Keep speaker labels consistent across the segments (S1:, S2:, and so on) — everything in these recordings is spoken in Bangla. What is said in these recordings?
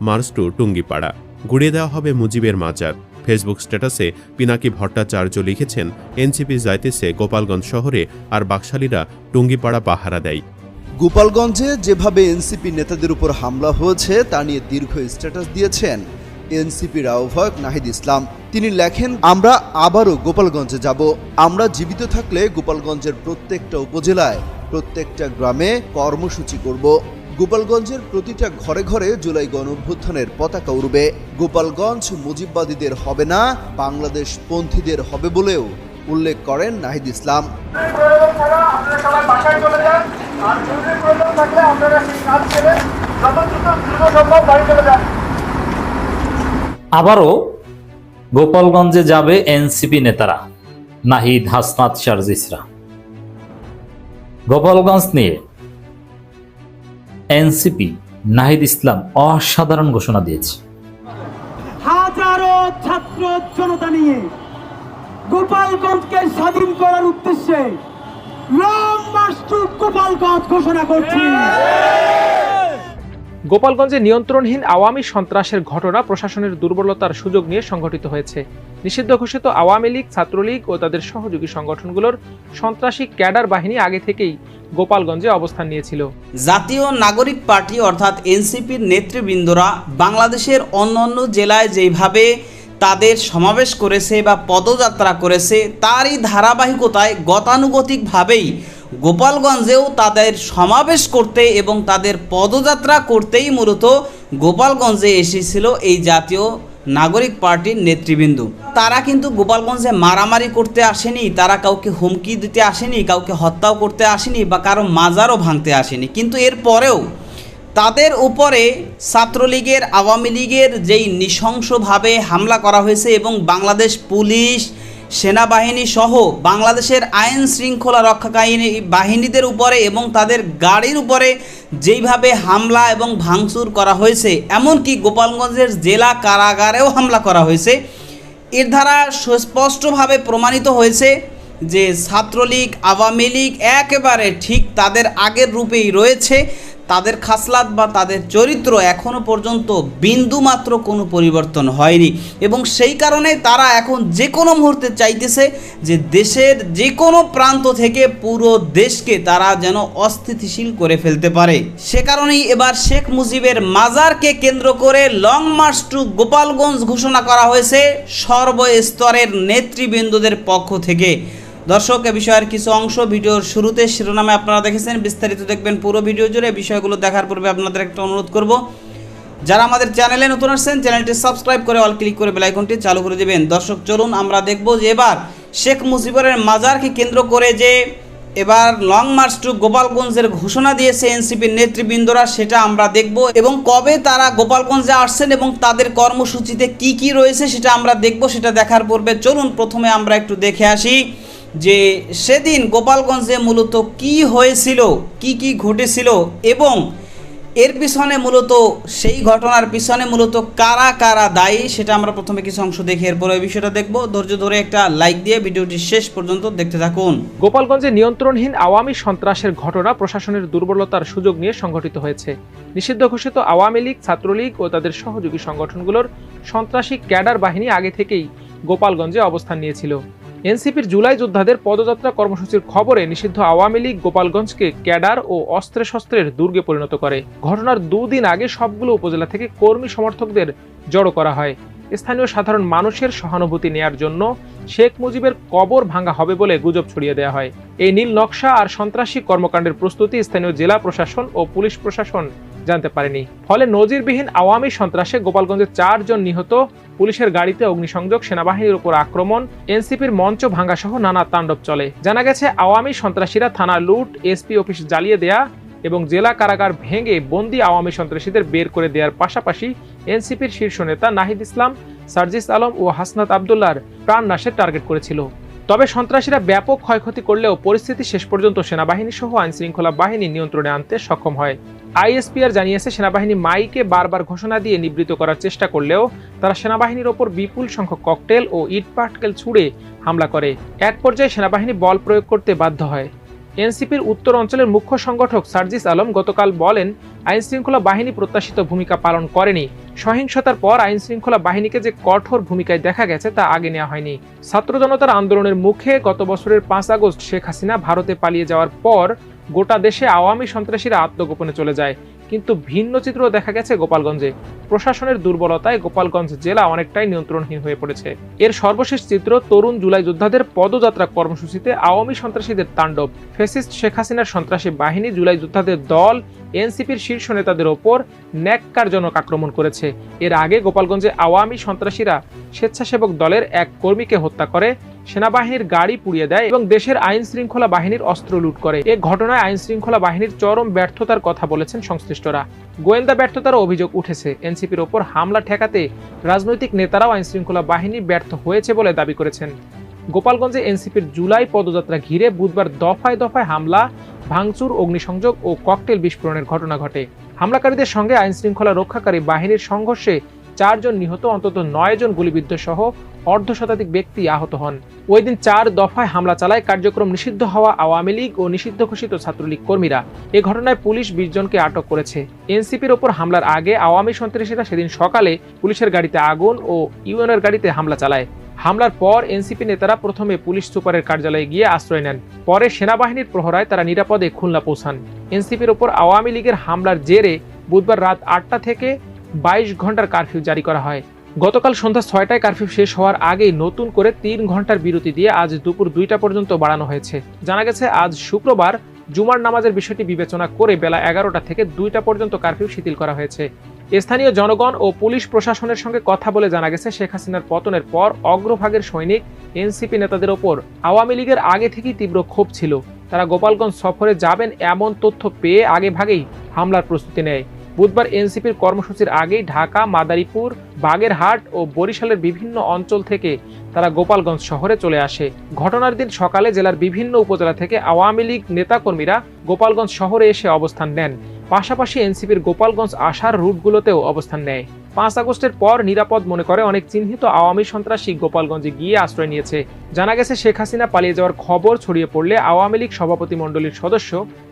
S1: March two Tungipara. গুড়িয়ে দেওয়া হবে মুজিবের মাজার। ফেসবুক স্ট্যাটাসে পিনাকি ভট্টাচার্য লিখেছেন, এনসিপি যাইতেছে গোপালগঞ্জ শহরে আর বাকশালীরা টুঙ্গিপাড়া পাহারা দেয়।
S2: গোপালগঞ্জে যেভাবে এনসিপি নেতাদের উপর হামলা হয়েছে, তা নিয়ে দীর্ঘ স্ট্যাটাস দিয়েছেন এনসিপির আহ্বায়ক নাহিদ ইসলাম। তিনি লেখেন, আমরা আবারও গোপালগঞ্জে যাব। আমরা জীবিত থাকলে গোপালগঞ্জের প্রত্যেকটা উপজেলায়, প্রত্যেকটা গ্রামে কর্মসূচি করব। গোপালগঞ্জের প্রতিটা ঘরে ঘরে জুলাই গণঅভ্যুত্থানের পতাকা উড়বে। গোপালগঞ্জ মুজিববাদীদের হবে না, বাংলাদেশ পন্থীদের হবে বলেও উল্লেখ করেন নাহিদ ইসলাম।
S3: আবারও গোপালগঞ্জে যাবে এনসিপি নেতারা, নাহিদ হাসনাত শারজিসরা। গোপালগঞ্জ নিয়ে এনসিপি নাহিদ ইসলাম অসাধারণ ঘোষণা দিয়েছে।
S4: হাজারো ছাত্র জনতা নিয়ে গোপালগঞ্জকে স্বাধীন করার উদ্দেশ্যে লং মার্চ টু গোপালগঞ্জ ঘোষণা করছি।
S5: গোপালগঞ্জে নিয়ন্ত্রণহীন আওয়ামী সন্ত্রাসের ঘটনা প্রশাসনের দুর্বলতার সুযোগ নিয়ে সংঘটিত হয়েছে। নিষিদ্ধ ঘোষিত আওয়ামী লীগ, ছাত্রলীগ ও তাদের সহযোগী সংগঠনগুলোর সন্ত্রাসী ক্যাডার বাহিনী আগে থেকেই গোপালগঞ্জে অবস্থান নিয়েছিল।
S6: জাতীয় নাগরিক পার্টি অর্থাৎ এনসিপির নেতৃবৃন্দরা বাংলাদেশের অন্যান্য জেলায় যেভাবে তাদের সমাবেশ করেছে বা পদযাত্রা করেছে, তারই ধারাবাহিকতায় গতানুগতিকভাবেই গোপালগঞ্জেও তাদের সমাবেশ করতে এবং তাদের পদযাত্রা করতেই মূলত গোপালগঞ্জে এসেছিল এই জাতীয় নাগরিক পার্টির নেতৃবৃন্দ। তারা কিন্তু গোপালগঞ্জে মারামারি করতে আসেনি, তারা কাউকে হুমকি দিতে আসেনি, কাউকে হত্যাও করতে আসেনি বা কারও মাজারও ভাঙতে আসেনি। কিন্তু এর পরেও তাদের উপরে ছাত্রলীগের, আওয়ামী লীগের যেই নৃশংসভাবে হামলা করা হয়েছে এবং বাংলাদেশ পুলিশ সেনাবাহিনী সহ বাংলাদেশের আইন শৃঙ্খলা রক্ষাকারী বাহিনীদের উপরে এবং তাদের গাড়ির উপরে যেইভাবে হামলা এবং ভাঙচুর করা হয়েছে, এমনকি গোপালগঞ্জের জেলা কারাগারেও হামলা করা হয়েছে, এর দ্বারা সুস্পষ্টভাবে প্রমাণিত হয়েছে যে ছাত্রলীগ, আওয়ামী লীগ একেবারে ঠিক তাদের আগের রূপেই রয়েছে। তাদের খাসলাত বা তাদের চরিত্র এখনও পর্যন্ত বিন্দু মাত্র কোনো পরিবর্তন হয়নি এবং সেই কারণে তারা এখন যে কোনো মুহূর্তে চাইতেছে যে দেশের যে কোনো প্রান্ত থেকে পুরো দেশকে তারা যেন অস্থিতিশীল করে ফেলতে পারে। সে কারণেই এবার শেখ মুজিবের মাজারকে কেন্দ্র করে লং মার্চ টু গোপালগঞ্জ ঘোষণা করা হয়েছে সর্বস্তরের নেতৃবৃন্দদের পক্ষ থেকে। দর্শক, এ বিষয়ের কিছু অংশ ভিডিওর শুরুতে শিরোনামে আপনারা দেখেছেন। বিস্তারিত দেখবেন পুরো ভিডিও জুড়ে। বিষয়গুলো দেখার পূর্বে আপনাদের একটা অনুরোধ করব। যারা আমাদের চ্যানেলে নতুন আসছেন, চ্যানেলটি সাবস্ক্রাইব করে অল ক্লিক করে বেলাইকনটি চালু করে দেবেন। দর্শক, চলুন আমরা দেখব যে এবার শেখ মুজিবুরের মাজারকে কেন্দ্র করে যে এবার লং মার্চ টু গোপালগঞ্জের ঘোষণা দিয়েছে এনসিপির নেতৃবৃন্দরা, সেটা আমরা দেখব। এবং কবে তারা গোপালগঞ্জে আসছেন এবং তাদের কর্মসূচিতে কি কি রয়েছে, সেটা আমরা দেখব, সেটা দেখার পূর্বে চলুন প্রথমে আমরা একটু দেখে আসি। যে সেদিন গোপালগঞ্জে মূলত কি হয়েছিল, কি কি ঘটেছিল এবং এর পিছনে মূলত সেই ঘটনার পিছনে মূলত কারা কারা দায়ী সেটা আমরা প্রথমে কিছু অংশ দেখে এরপরে ওই বিষয়টা দেখব। ধৈর্য ধরে একটা লাইক দিয়ে ভিডিওটি শেষ পর্যন্ত দেখতে থাকুন।
S5: গোপালগঞ্জে নিয়ন্ত্রণহীন আওয়ামী সন্ত্রাসের ঘটনা প্রশাসনের দুর্বলতার সুযোগ নিয়ে সংঘটিত হয়েছে। নিষিদ্ধ ঘোষিত আওয়ামী লীগ, ছাত্রলীগ ও তাদের সহযোগী সংগঠনগুলোর সন্ত্রাসী ক্যাডার বাহিনী আগে থেকেই গোপালগঞ্জে অবস্থান নিয়েছিল। এনসিপির জুলাই যোদ্ধাদের পদযাত্রা কর্মসূচির খবরে নিষিদ্ধ আওয়ামী লীগ গোপালগঞ্জকে ক্যাডার ও অস্ত্রে শস্ত্রের দুর্গে পরিণত করে। ঘটনার দুদিন আগে সবগুলো উপজেলা থেকে কর্মী সমর্থকদের জড়ো করা হয়। স্থানীয় সাধারণ মানুষের সহানুভূতি নেয়ার জন্য শেখ মুজিবের কবর ভাঙা হবে বলে গুজব ছড়িয়ে দেওয়া হয়। এই নীল নকশা আর সন্ত্রাসী কর্মকাণ্ডের প্রস্তুতি স্থানীয় জেলা প্রশাসন ও পুলিশ প্রশাসন জানতে পারেনি। ফলে নজিরবিহীন আওয়ামী সন্ত্রাসে গোপালগঞ্জে চারজন নিহত, পুলিশের গাড়িতে অগ্নিসংযোগ, সেনাবাহিনীর উপর আক্রমণ, এনসিপির মঞ্চ ভাঙ্গা সহ নানা তাণ্ডব চলে। জানা গেছে, আওয়ামী সন্ত্রাসীরা থানা লুট, এসপি অফিস জ্বালিয়ে দেয়া এবং জেলা কারাগার ভেঙে বন্দি আওয়ামী সন্ত্রাসীদের বের করে দেওয়ার পাশাপাশি এনসিপির শীর্ষ নেতা নাহিদ ইসলাম, সার্জিস আলম ও হাসনাত আবদুল্লার প্রাণ নাশের টার্গেট করেছিল। তবে সন্ত্রাসীরা ব্যাপক ক্ষয়ক্ষতি করলেও পরিস্থিতি শেষ পর্যন্ত সেনাবাহিনী সহ আইন শৃঙ্খলা বাহিনী নিয়ন্ত্রণে আনতে সক্ষম হয়। আইএসপিআর জানিয়েছে, সেনাবাহিনী মাইকে বারবার ঘোষণা দিয়ে নিবৃত করার চেষ্টা করলেও তারা সেনাবাহিনীর ওপর বিপুল সংখ্যক ককটেল ও ইট পাটকেল ছুড়ে হামলা করে। এক পর্যায়ে সেনাবাহিনী বল প্রয়োগ করতে বাধ্য হয়। এনসিপির উত্তর অঞ্চলের মুখ্য সংগঠক সার্জিস আলম গতকাল বলেন আইন শৃঙ্খলা বাহিনী প্রত্যাশিত ভূমিকা পালন করেনি। সহিংসতার পর আইনশৃঙ্খলা বাহিনীকে যে কঠোর ভূমিকায় দেখা গেছে তা আগে নেওয়া হয়নি। ছাত্র জনতার আন্দোলনের মুখে গত বছরের পাঁচ আগস্ট শেখ হাসিনা ভারতে পালিয়ে যাওয়ার পর গোটা দেশে আওয়ামী সন্ত্রাসীরা আত্মগোপনে চলে যায়। কিন্তু ভিন্ন চিত্র দেখা গেছে গোপালগঞ্জে। প্রশাসনের দুর্বলতায় গোপালগঞ্জ জেলা অনেকটাই নিয়ন্ত্রণহীন হয়ে পড়েছে। এর সর্বশেষ চিত্র তরুণ জুলাই যোদ্ধাদের পদযাত্রা কর্মসূচিতে আওয়ামী সন্ত্রাসীদের তাণ্ডব। ফেসিস্ট শেখ হাসিনার সন্ত্রাসী বাহিনী জুলাই যোদ্ধাদের দল, এনসিপির শীর্ষ নেতাদের ওপর ন্যাক্কারজনক আক্রমণ করেছে। এর আগে গোপালগঞ্জে আওয়ামী সন্ত্রাসীরা স্বেচ্ছাসেবক দলের এক কর্মীকে হত্যা করে সেনাবাহিনীর গাড়ি পুড়িয়ে দেয় এবং দেশের আইন শৃঙ্খলা বাহিনীর অস্ত্র লুট করে। এ ঘটনায় আইন শৃঙ্খলা বাহিনীর চরম ব্যর্থতার কথা বলেছেন সংশ্লিষ্টরা। গোয়েন্দা ব্যর্থতার অভিযোগ উঠেছে। এনসিপির ওপর হামলা ঠেকাতে রাজনৈতিক নেতারাও আইন শৃঙ্খলা বাহিনী ব্যর্থ হয়েছে বলে দাবি করেছেন। গোপালগঞ্জে এনসিপির জুলাই পদযাত্রা ঘিরে বুধবার দফায় দফায় হামলা, ভাঙচুর, অগ্নিসংযোগ ও ককটেল বিস্ফোরণের ঘটনা ঘটে। হামলাকারীদের সঙ্গে আইন শৃঙ্খলা রক্ষাকারী বাহিনীর সংঘর্ষে চারজন নিহত, অন্তত নয় জন গুলিবিদ্ধ সহ অর্ধ শতাধিক ব্যক্তি আহত হন। ওই দিন চার দফায় হামলা চালায় কার্যক্রম নিষিদ্ধ হওয়া আওয়ামী লীগ ও নিষিদ্ধ ঘোষিত ছাত্রলীগ কর্মীরা। এ ঘটনায় পুলিশ বিশ জনকে আটক করেছে। এনসিপির ওপর হামলার আগে আওয়ামী সন্ত্রাসীরা সেদিন সকালে পুলিশের গাড়িতে আগুন ও ইউএনের গাড়িতে হামলা চালায়। হামলার পর এনসিপি নেতারা প্রথমে পুলিশ সুপারের কার্যালয়ে গিয়ে আশ্রয় নেন। পরে সেনাবাহিনীর প্রহরায় তারা নিরাপদে খুলনা পৌঁছান। এনসিপির ওপর আওয়ামী লীগের হামলার জেরে বুধবার রাত আটটা থেকে বাইশ ঘণ্টার কারফিউ জারি করা হয়। গতকাল সন্ধ্যা ছয়টায় কারফিউ শেষ হওয়ার আগেই নতুন করে তিন ঘণ্টার বিরতি দিয়ে আজ দুপুর দুইটা পর্যন্ত বাড়ানো হয়েছে। জানা গেছে, আজ শুক্রবার জুমার নামাজের বিষয়টি বিবেচনা করে বেলা এগারোটা থেকে দুইটা পর্যন্ত কারফিউ শিথিল করা হয়েছে। স্থানীয় জনগণ ও পুলিশ প্রশাসনের সঙ্গে কথা বলে জানা গেছে, শেখ হাসিনার পতনের পর অগ্রভাগের সৈনিক, এনসিপি নেতাদের ওপর আওয়ামী লীগের আগে থেকেই তীব্র ক্ষোভ ছিল। তারা গোপালগঞ্জ সফরে যাবেন এমন তথ্য পেয়ে আগে ভাগেই হামলার প্রস্তুতি নেয়। বুধবার এনসিপির কর্মসূচির আগেই ঢাকা, মাদারীপুর, বাগেরহাট ও বরিশালের বিভিন্ন অঞ্চল থেকে তারা গোপালগঞ্জ শহরে চলে আসে। ঘটনার দিন সকালে জেলার বিভিন্ন উপজেলা থেকে আওয়ামী লীগ নেতাকর্মীরা গোপালগঞ্জ শহরে এসে অবস্থান নেন। পাশাপাশি এনসিপির গোপালগঞ্জ আসার রুটগুলোতেও অবস্থান নেয়। পাঁচ আগস্টের পর নিরাপদ মনে করে অনেক চিহ্নিত আওয়ামী সন্ত্রাসী গোপালগঞ্জে গিয়ে আশ্রয় নিয়েছে। জানা গেছে, শেখ হাসিনা পালিয়ে যাওয়ার খবর ছড়িয়ে পড়লে আওয়ামী লীগ সভাপতি মণ্ডলীর সদস্য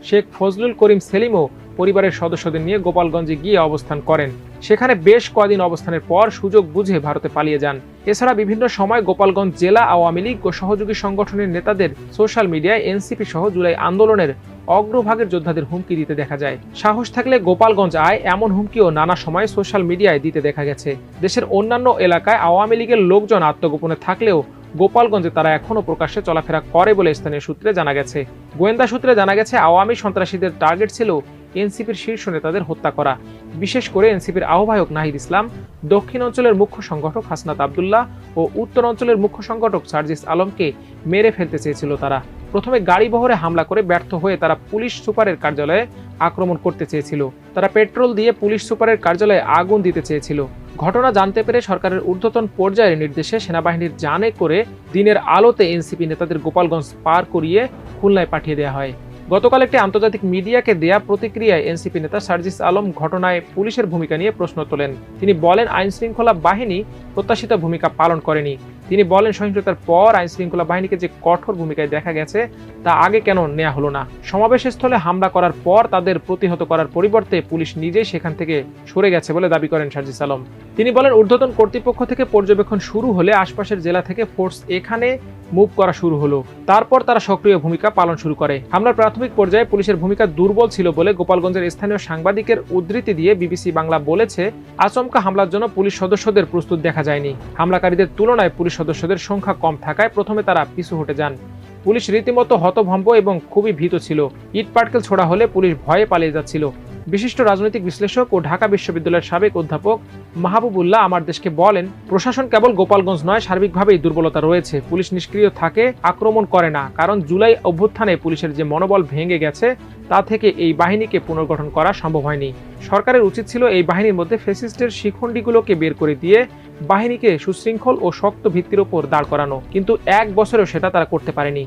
S5: শেখ ফজলুল করিম সেলিমও পরিবারের সদস্যদের নিয়ে গোপালগঞ্জে গিয়ে অবস্থান করেন। সেখানে বেশ কয়দিন অবস্থানের পর সুযোগ বুঝে ভারতে পালিয়ে যান। এছাড়া বিভিন্ন সময় গোপালগঞ্জ জেলা আওয়ামী লীগ ও সহযোগী সংগঠনের নেতাদের সোশ্যাল মিডিয়ায় এনসিপি সহ জুলাই আন্দোলনের অগ্রভাগের যোদ্ধাদের হুমকি দিতে দেখা যায়। সাহস থাকলে গোপালগঞ্জ আয় এমন হুমকিও নানা সময় সোশ্যাল মিডিয়ায় দিতে দেখা গেছে। দেশের অন্যান্য এলাকায় আওয়ামী লীগের লোকজন আত্মগোপনে থাকলেও গোপালগঞ্জে তারা এখনও প্রকাশ্যে চলাফেরা করে বলে স্থানীয় সূত্রে জানা গেছে। গোয়েন্দা সূত্রে জানা গেছে, আওয়ামী সন্ত্রাসীদের টার্গেট ছিল এনসিপির শীর্ষ নেতাদের হত্যা করা। বিশেষ করে এনসিপির আহ্বায়ক নাহিদ ইসলাম, দক্ষিণ অঞ্চলের মুখ্য সংগঠক হাসনাত আবদুল্লাহ ও উত্তর অঞ্চলের মুখ্য সংগঠক সার্জিস আলমকে মেরে ফেলতে চেয়েছিল তারা। প্রথমে গাড়ি বহরে হামলা করে ব্যর্থ হয়ে তারা পুলিশ সুপারের কার্যালয়ে আক্রমণ করতে চেয়েছিল। তারা পেট্রোল দিয়ে পুলিশ সুপারের কার্যালয়ে আগুন দিতে চেয়েছিল। ঘটনা জানতে পেরে সরকারের ঊর্ধ্বতন পর্যায়ের নির্দেশে সেনাবাহিনীর জানে করে দিনের আলোতে এনসিপি নেতাদের গোপালগঞ্জ পার করিয়ে খুলনায় পাঠিয়ে দেওয়া হয়। গতকাল একটি আন্তর্জাতিক মিডিয়াকে দেয়া প্রতিক্রিয়ায় এনসিপি নেতা সার্জিস আলম ঘটনায় পুলিশের ভূমিকা নিয়ে প্রশ্ন তোলেন। তিনি বলেন আইন শৃঙ্খলা বাহিনী প্রত্যাশিত ভূমিকা পালন করেনি। তিনি বলেন, সহিংসতার পর আইন শৃঙ্খলা বাহিনীকে যে কঠোর ভূমিকায় দেখা গেছে, তা আগে কেন নেওয়া হলো না? সমাবেশস্থলে হামলা করার পর তাদের প্রতিহত করার পরিবর্তে পুলিশ নিজেই সেখান থেকে সরে গেছে বলে দাবি করেন সার্জিস আলম। তিনি বলেন, ঊর্ধ্বতন কর্তৃপক্ষ থেকে পর্যবেক্ষণ শুরু হলে আশপাশের জেলা থেকে ফোর্স এখানে মুভ করা শুরু হলো। তারপর তারা সক্রিয় ভূমিকা পালন শুরু করে। হামলার প্রাথমিক পর্যায়ে পুলিশের ভূমিকা দুর্বল ছিল বলে গোপালগঞ্জের স্থানীয় সাংবাদিকের উদ্ধৃতি দিয়ে বিবিসি বাংলা বলেছে, আচমকা হামলার জন্য পুলিশ সদস্যদের প্রস্তুত দেখা যায়নি। হামলাকারীদের তুলনায় পুলিশ সদস্যদের সংখ্যা কম থাকায় প্রথমে তারা পিছু হটে যান। পুলিশ রীতিমতো হতভম্ব এবং খুবই ভীত ছিল। ইট পাটকেল ছোড়া হলে পুলিশ ভয়ে পালিয়ে যাচ্ছিল। বিশিষ্ট রাজনৈতিক বিশ্লেষক ও ঢাকা বিশ্ববিদ্যালয়ের সাবেক অধ্যাপক মাহবুবুল্লাহ আমার দেশকে বলেন, প্রশাসন কেবল গোপালগঞ্জ নয়, সার্বিকভাবেই দুর্বলতা রয়েছে। পুলিশ নিষ্ক্রিয় থাকে, আক্রমণ করে না। কারণ জুলাই অভ্যুত্থানে পুলিশের যে মনোবল ভেঙে গেছে, তা থেকে এই বাহিনীকে পুনর্গঠন করা সম্ভব হয়নি। সরকারের উচিত ছিল এই বাহিনীর মধ্যে ফেসিস্টের শিখণ্ডীগুলোকে বের করে দিয়ে বাহিনীকে সুশৃঙ্খল ও শক্ত ভিত্তির ওপর দাঁড় করানো। কিন্তু এক বছরেও সেটা তারা করতে পারেনি।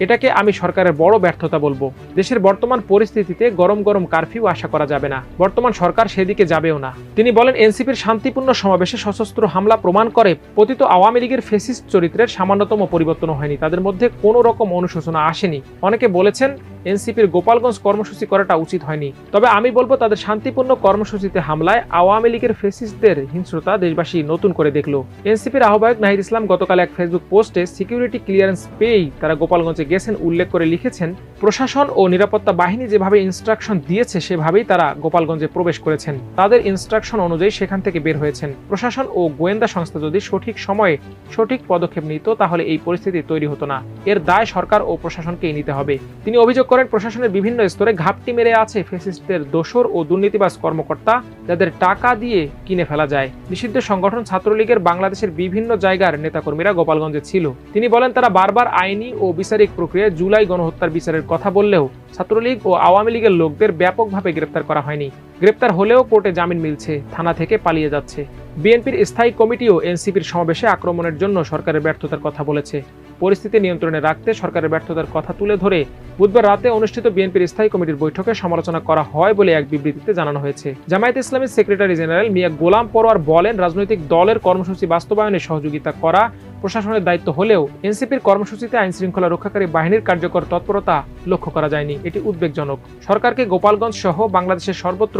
S5: এটাকে আমি সরকারের বড় ব্যর্থতা বলব। দেশের বর্তমান পরিস্থিতিতে গরম গরম কারফিউ আশা করা যাবে না। বর্তমান সরকার সেদিকে যাবেও না। তিনি বলেন, এনসিপির শান্তিপূর্ণ সমাবেশে সশস্ত্র হামলা প্রমাণ করে পতিত আওয়ামী লীগের ফেসিস চরিত্রের সামান্যতম পরিবর্তন হয়নি। তাদের মধ্যে কোনো রকম অনুশোচনা আসেনি। অনেকে বলেছেন, এনসিপির গোপালগঞ্জ কর্মসূচি করাটা উচিত হয়নি। তবে আমি বলব, তাদের শান্তিপূর্ণ কর্মসূচিতে হামলায় আওয়ামী লীগের ফেসিসদের হিংস্রতা দেশবাসী নতুন করে দেখল। এনসিপির আহ্বায়ক নাহিদ ইসলাম গতকাল এক ফেসবুক পোস্টে সিকিউরিটি ক্লিয়ারেন্স পেয়েই তারা গোপালগঞ্জে গেছেন, উল্লেখ করে লিখেছেন, প্রশাসন ও নিরাপত্তা বাহিনী যেভাবে ইনস্ট্রাকশন দিয়েছে, সেভাবেই তারা গোপালগঞ্জে প্রবেশ করেছেন। তাদের ইনস্ট্রাকশন অনুযায়ী সেখান থেকে বের হয়েছেন। প্রশাসন ও গোয়েন্দা সংস্থা যদি সঠিক সময়ে সঠিক পদক্ষেপ নিত, তাহলে এই পরিস্থিতি তৈরি হতো না। এর দায় সরকার ও প্রশাসনকেই নিতে হবে। তিনি অভিযোগ করেন, প্রশাসনের বিভিন্ন স্তরে ঘাপটি মেরে আছে ফেসিস্টদের দোসর ও দুর্নীতিবাজ কর্মকর্তা, যাদের টাকা দিয়ে কিনে ফেলা যায়। নিষিদ্ধ সংগঠন ছাত্রলীগের বাংলাদেশের বিভিন্ন জায়গার নেতাকর্মীরা গোপালগঞ্জে ছিল। তিনি বলেন, তারা বারবার আইনি ও বিচারিক প্রক্রিয়ায় জুলাই গণহত্যার বিচারের কথা বললেও ছাত্রলীগ ও আওয়ামী লীগের লোকদের ব্যাপকভাবে গ্রেপ্তার করা হয়নি। গ্রেপ্তার হলেও কোর্টে জামিন মিলছে, থানা থেকে পালিয়ে যাচ্ছে। বিএনপির স্থায়ী কমিটিও এনসিপির সমাবেশে আক্রমণের জন্য সরকারের ব্যর্থতার কথা বলেছে। পরিস্থিতি নিয়ন্ত্রণে রাখতে সরকারের ব্যর্থতার কথা তুলে ধরে বুধবার রাতে অনুষ্ঠিত বিএনপির স্থায়ী কমিটির বৈঠকে সমালোচনা করা হয় বলে এক বিবৃতিতে জানানো হয়েছে। জামায়াত ইসলামীর সেক্রেটারি জেনারেল মিয়া গোলাম পরোয়ার বলেন, রাজনৈতিক দলের কর্মসূচি বাস্তবায়নে সহযোগিতা করা প্রশাসনের দায়িত্ব হলেও এনসিপির কর্মসূচিতে আইন শৃঙ্খলা রক্ষাকারী বাহিনীর কার্যকর তৎপরতা লক্ষ্য করা যায়নি। এটি উদ্বেগজনক। সরকারকে গোপালগঞ্জ সহ বাংলাদেশের সর্বত্র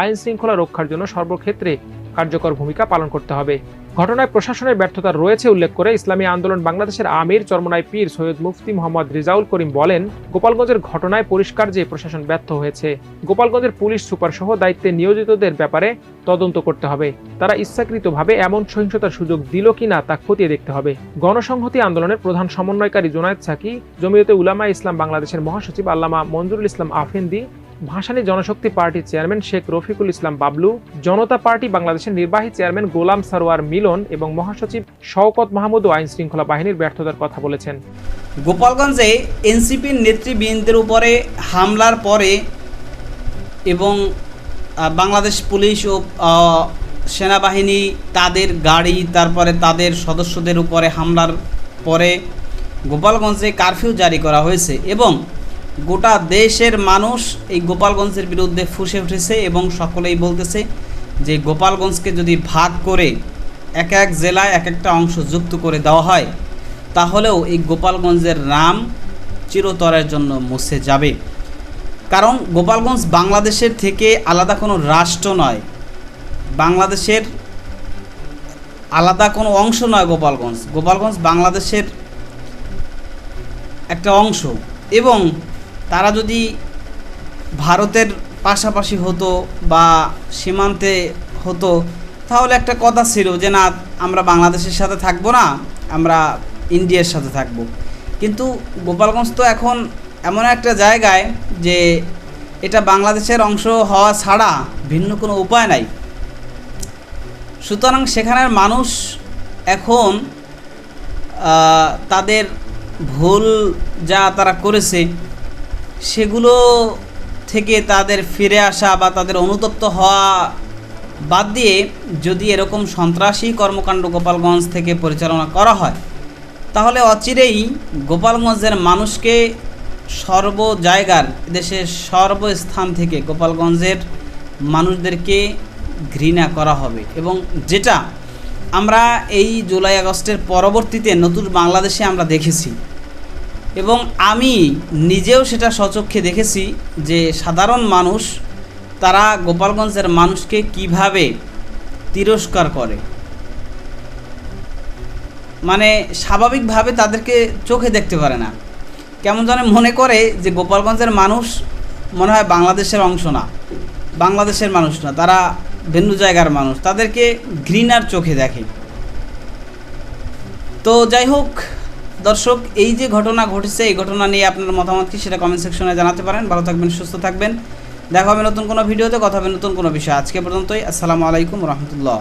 S5: আইন শৃঙ্খলা রক্ষার জন্য সর্বক্ষেত্রে কার্যকর ভূমিকা পালন করতে হবে। ঘটনায় প্রশাসনের ব্যর্থতা রয়েছে উল্লেখ করে ইসলামী আন্দোলন বাংলাদেশের আমির, চরমনাই পীর সৈয়দ মুফতি মোহাম্মদ রিজাউল করিম বলেন, গোপালগঞ্জের ঘটনায় পরিষ্কার যে প্রশাসন ব্যর্থ হয়েছে, গোপালগঞ্জের পুলিশ সুপার সহ দায়িত্বে নিয়োজিতদের ব্যাপারে তদন্ত করতে হবে। তারা ইচ্ছাকৃতভাবে এমন সহিংসতার সুযোগ দিল কিনা তা খতিয়ে দেখতে হবে। গণসংহতি আন্দোলনের প্রধান সমন্বয়কারী জোনায়েদ সাকি, জমিয়তে উলামা ইসলাম বাংলাদেশের মহাসচিব আল্লামা মঞ্জুরুল ইসলাম আফেন্দি ভাসানী জনশক্তি পার্টির চেয়ারম্যান শেখ রফিকুল ইসলাম বাবলু, জনতা পার্টি বাংলাদেশের নির্বাহী চেয়ারম্যান গোলাম সারোয়ার মিলন এবং মহাসচিব শওকত মাহমুদও আইন শৃঙ্খলা বাহিনীর ব্যর্থতার কথা বলেছেন।
S6: গোপালগঞ্জে এনসিপির নেতৃবৃন্দের উপরে হামলার পরে এবং বাংলাদেশ পুলিশ ও সেনাবাহিনী তাদের গাড়ি, তারপরে তাদের সদস্যদের উপরে হামলার পরে গোপালগঞ্জে কারফিউ জারি করা হয়েছে এবং গোটা দেশের মানুষ এই গোপালগঞ্জের বিরুদ্ধে ফুসে উঠেছে এবং সকলেই বলতেছে যে গোপালগঞ্জকে যদি ভাগ করে এক এক জেলায় এক একটা অংশ যুক্ত করে দেওয়া হয়, তাহলেও এই গোপালগঞ্জের নাম চিরতরের জন্য মুছে যাবে। কারণ গোপালগঞ্জ বাংলাদেশের থেকে আলাদা কোনো রাষ্ট্র নয়। বাংলাদেশের আলাদা কোনো অংশ নয় গোপালগঞ্জ। গোপালগঞ্জ বাংলাদেশের একটা অংশ এবং তারা যদি ভারতের পাশাপাশি হতো বা সীমান্তে হতো, তাহলে একটা কথা ছিল যে, না, আমরা বাংলাদেশের সাথে থাকব না, আমরা ইন্ডিয়ার সাথে থাকব। কিন্তু গোপালগঞ্জ তো এখন এমন একটা জায়গায় যে এটা বাংলাদেশের অংশ হওয়া ছাড়া ভিন্ন কোনো উপায় নাই। সুতরাং সেখানের মানুষ এখন তাদের ভুল যা তারা করেছে সেগুলো থেকে তাদের ফিরে আসা বা তাদের অনুতপ্ত হওয়া বাদ দিয়ে যদি এরকম সন্ত্রাসী কর্মকাণ্ড গোপালগঞ্জ থেকে পরিচালনা করা হয়, তাহলে অচিরেই গোপালগঞ্জের মানুষকে সর্ব জায়গার দেশের সর্বস্থান থেকে গোপালগঞ্জের মানুষদেরকে ঘৃণা করা হবে। এবং যেটা আমরা এই জুলাই আগস্টের পরবর্তীতে নতুন বাংলাদেশে আমরা দেখেছি। এবং আমি নিজেও সেটা সচক্ষে দেখেছি যে সাধারণ মানুষ, তারা গোপালগঞ্জের মানুষকে কীভাবে তিরস্কার করে। মানে স্বাভাবিকভাবে তাদেরকে চোখে দেখতে পারে না। কেমন যেন মনে করে যে গোপালগঞ্জের মানুষ মনে হয় বাংলাদেশের অংশ না, বাংলাদেশের মানুষ না, তারা ভিন্ন জায়গার মানুষ, তাদেরকে ঘৃণার চোখে দেখে। তো যাই হোক দর্শক, এই যে ঘটনা ঘটেছে, এই ঘটনা নিয়ে আপনার মতামত কি সেটা কমেন্ট সেকশনে জানাতে পারেন। ভালো থাকবেন, সুস্থ থাকবেন। দেখা হবে নতুন কোনো ভিডিওতে, কথা হবে নতুন কোনো বিষয়। আজকে পর্যন্তই, আসসালামু আলাইকুম রহমতুল্লাহ।